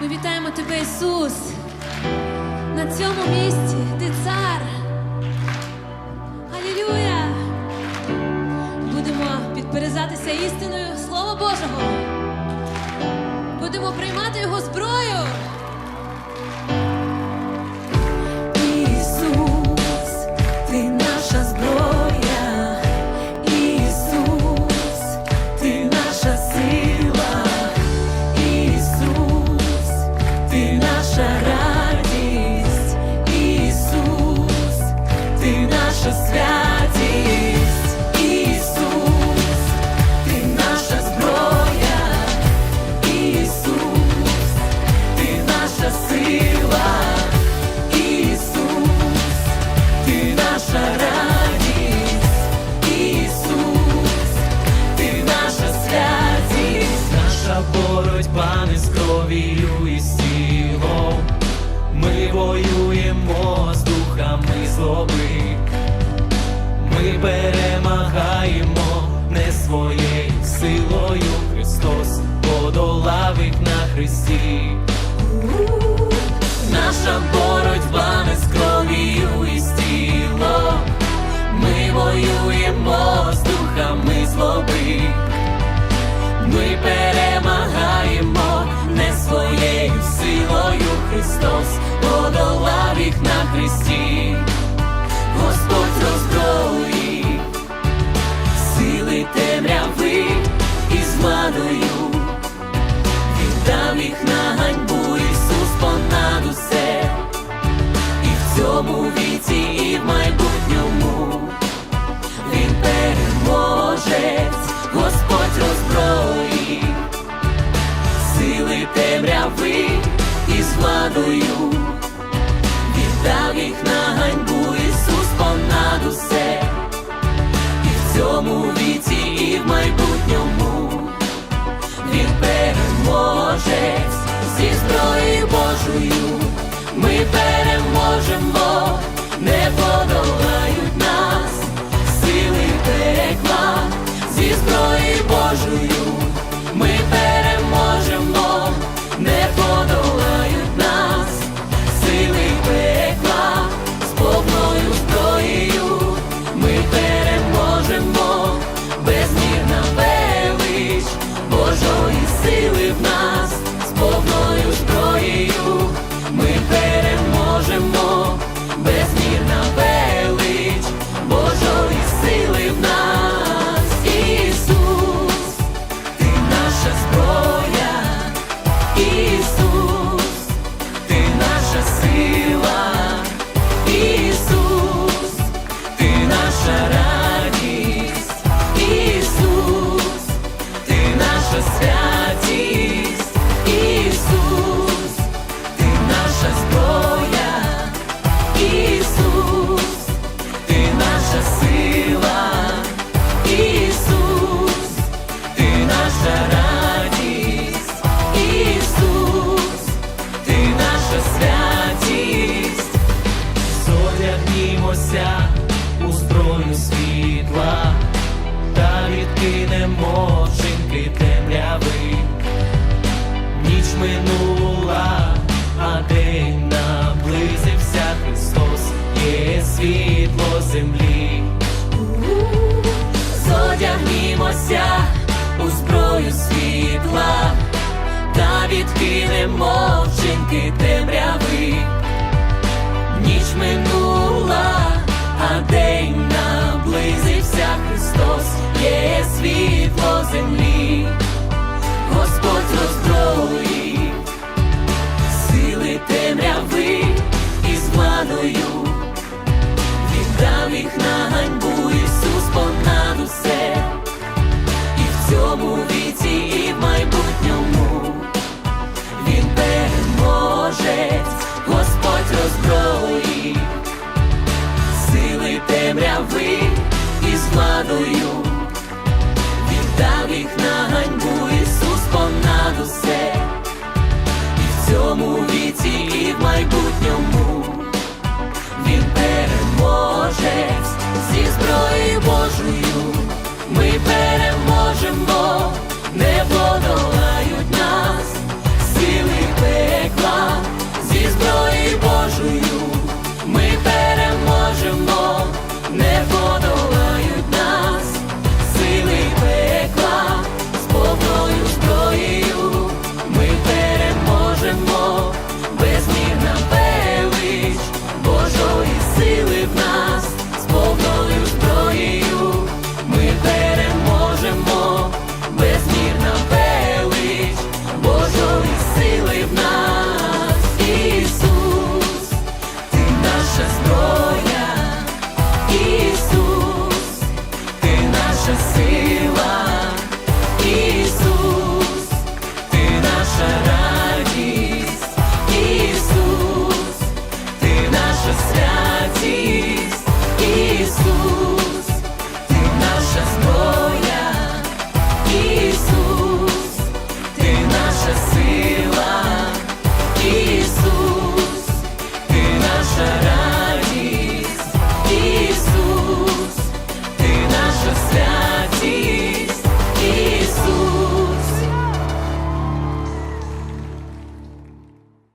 Ми вітаємо тебе, Ісус. На цьому місці ти цар. Алілюя! Будемо підперезатися істиною Слова Божого. Будемо приймати його зброю. воюємо з духами злоби, ми перемагаємо не своєю силою, Христос подолав їх на Христі. Наша боротьба не з кров'ю і з тілом, ми воюємо з духами злоби, ми перемагаємо не своєю силою Христос. We see. цьому віці і в майбутньому він переможець зі зброї Божою ми переможемо. не світла, та відкинемо мовчинки темряви, ніч минула, а день наблизився. Христос, є світло землі.